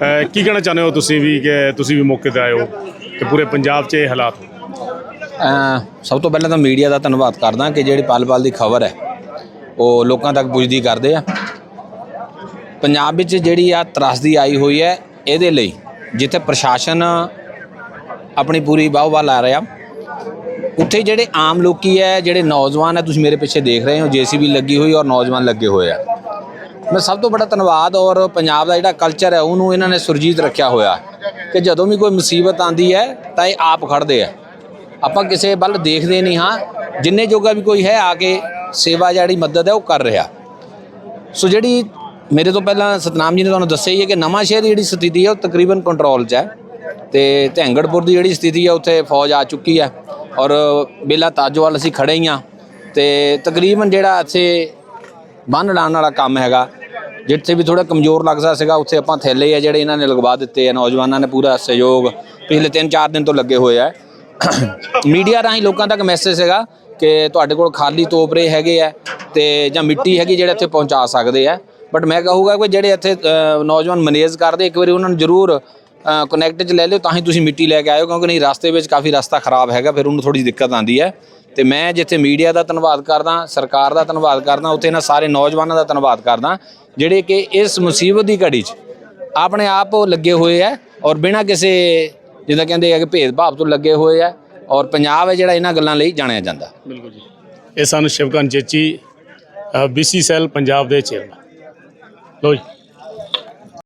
ਕੀ ਕਹਿਣਾ ਚਾਹੁੰਦੇ ਹੋ ਤੁਸੀਂ ਵੀ ਕਿ ਤੁਸੀਂ ਵੀ ਮੌਕੇ ਤੇ ਆਏ ਹੋ ਕਿ ਪੂਰੇ ਪੰਜਾਬ 'ਚ ਇਹ ਹਾਲਾਤ ਸਭ ਤੋਂ ਪਹਿਲਾਂ ਤਾਂ ਮੀਡੀਆ ਦਾ ਧੰਨਵਾਦ ਕਰਦਾ ਕਿ ਜਿਹੜੀ ਪਲ-ਪਲ ਦੀ ਖਬਰ ਹੈ, ਉਹ ਲੋਕਾਂ ਤੱਕ ਪੁੱਜਦੀ ਕਰਦੇ ਆ। ਪੰਜਾਬ ਵਿੱਚ ਜਿਹੜੀ ਆ ਤਰਾਸਦੀ ਆਈ ਹੋਈ ਹੈ, ਇਹਦੇ ਲਈ ਜਿੱਥੇ ਪ੍ਰਸ਼ਾਸਨ ਆਪਣੀ ਪੂਰੀ ਬਾਹਵਾ ਲਾ ਰਿਹਾ, ਉੱਥੇ ਜਿਹੜੇ ਆਮ ਲੋਕੀ ਹੈ, ਜਿਹੜੇ ਨੌਜਵਾਨ ਹੈ, ਤੁਸੀਂ ਮੇਰੇ ਪਿੱਛੇ ਦੇਖ ਰਹੇ ਹੋ, ਜੀਸੀਬੀ ਲੱਗੀ ਹੋਈ ਔਰ ਨੌਜਵਾਨ ਲੱਗੇ ਹੋਏ ਆ। ਮੈਂ ਸਭ ਤੋਂ ਬੜਾ ਧੰਨਵਾਦ ਔਰ ਪੰਜਾਬ ਦਾ ਜਿਹੜਾ ਕਲਚਰ ਹੈ, ਉਹਨੂੰ ਇਹਨਾਂ ਨੇ ਸੁਰਜੀਤ ਰੱਖਿਆ ਹੋਇਆ ਕਿ ਜਦੋਂ ਵੀ ਕੋਈ ਮੁਸੀਬਤ ਆਂਦੀ ਹੈ, ਤਾਂ ਇਹ ਆਪ ਖੜਦੇ ਆ। ਆਪਾਂ ਕਿਸੇ ਵੱਲ ਦੇਖਦੇ ਨਹੀਂ ਹਾਂ, ਜਿੰਨੇ ਜੋਗਾ ਵੀ ਕੋਈ ਹੈ, ਆ ਕੇ ਸੇਵਾ ਜਿਹੜੀ ਮਦਦ ਹੈ, ਉਹ ਕਰ ਰਿਹਾ। ਸੋ ਜਿਹੜੀ ਮੇਰੇ ਤੋਂ ਪਹਿਲਾਂ ਸਤਨਾਮ ਜੀ ਨੇ ਤੁਹਾਨੂੰ ਦੱਸਿਆ ਹੀ ਹੈ ਕਿ ਨਵਾਂ ਸ਼ਹਿਰ ਦੀ ਜਿਹੜੀ ਸਥਿਤੀ ਹੈ, ਉਹ ਤਕਰੀਬਨ ਕੰਟਰੋਲ 'ਚ ਹੈ ਤੇ ਧੈਂਗੜਪੁਰ ਦੀ ਜਿਹੜੀ ਸਥਿਤੀ ਹੈ, ਉੱਥੇ ਫੌਜ ਆ ਚੁੱਕੀ ਹੈ ਔਰ ਬੇਲਾ ਤਾਜੋਵਾਲ ਅਸੀਂ ਖੜੇ ਹੀ ਹਾਂ ਤੇ ਤਕਰੀਬਨ ਜਿਹੜਾ ਇੱਥੇ ਬੰਨ ਲਾਉਣ ਵਾਲਾ ਕੰਮ ਹੈਗਾ ਜਿੱਥੇ ਵੀ ਥੋੜਾ ਕਮਜ਼ੋਰ ਲੱਗਦਾ ਸੀਗਾ, ਉੱਥੇ ਆਪਾਂ ਥੈਲੇ ਆ ਜਿਹੜੇ ਇਹਨਾਂ ਨੇ ਲਗਵਾ ਦਿੱਤੇ ਆ, ਨੌਜਵਾਨਾਂ ਨੇ ਪੂਰਾ ਸਹਿਯੋਗ ਪਿਛਲੇ 3-4 ਦਿਨ ਤੋਂ ਲੱਗੇ ਹੋਏ ਆ। ਮੀਡੀਆ ਰਾਹੀਂ ਲੋਕਾਂ ਤੱਕ ਮੈਸੇਜ ਸੀਗਾ ਕਿ ਤੁਹਾਡੇ ਕੋਲ ਖਾਲੀ ਤੋਪਰੇ ਹੈਗੇ ਆ ਤੇ ਜਾਂ ਮਿੱਟੀ ਹੈਗੀ ਜਿਹੜੇ ਇੱਥੇ ਪਹੁੰਚਾ ਸਕਦੇ ਆ। ਬਟ ਮੈਂ ਕਹੂੰਗਾ ਕਿ ਜਿਹੜੇ ਇੱਥੇ ਨੌਜਵਾਨ ਮੈਨੇਜ ਕਰਦੇ, ਇੱਕ ਵਾਰੀ ਉਹਨਾਂ ਨੂੰ ਜ਼ਰੂਰ ਕਨੈਕਟ 'ਚ ਲੈ ਲਿਓ ਤਾਂ ਹੀ ਤੁਸੀਂ ਮਿੱਟੀ ਲੈ ਕੇ ਆਇਓ ਕਿਉਂਕਿ ਨਹੀਂ, ਰਸਤੇ ਵਿੱਚ ਕਾਫੀ ਰਸਤਾ ਖਰਾਬ ਹੈਗਾ, ਫਿਰ ਉਹਨੂੰ ਥੋੜੀ ਦਿੱਕਤ ਆਉਂਦੀ ਹੈ। ਤੇ ਮੈਂ ਜਿੱਥੇ ਮੀਡੀਆ ਦਾ ਧੰਨਵਾਦ ਕਰਦਾ, ਸਰਕਾਰ ਦਾ ਧੰਨਵਾਦ ਕਰਦਾ, ਉੱਥੇ ਇਹਨਾਂ ਸਾਰੇ ਨੌਜਵਾਨਾਂ ਦਾ ਧੰਨਵਾਦ ਕਰਦਾ ਜਿਹੜੇ ਕਿ ਇਸ ਮੁਸੀਬਤ ਦੀ ਘੜੀ 'ਚ ਆਪਣੇ ਆਪ ਲੱਗੇ ਹੋਏ ਆ ਔਰ ਬਿਨਾਂ ਕਿਸੇ ਜਿੱਦਾਂ ਕਹਿੰਦੇ ਆ ਕਿ ਭੇਦਭਾਵ ਤੋਂ ਲੱਗੇ ਹੋਏ ਆ ਔਰ ਪੰਜਾਬ ਹੈ ਜਿਹੜਾ ਇਹਨਾਂ ਗੱਲਾਂ ਲਈ ਜਾਣਿਆ ਜਾਂਦਾ। ਬਿਲਕੁਲ ਜੀ। ਇਹ ਸਾਨੂੰ ਸ਼ਿਵਕਾਂਤ ਚੇਚੀ ਬੀਸੀ ਸੈਲ ਪੰਜਾਬ ਦੇ ਚੇਅਰਮੈਨ ਲੋ ਜੀ।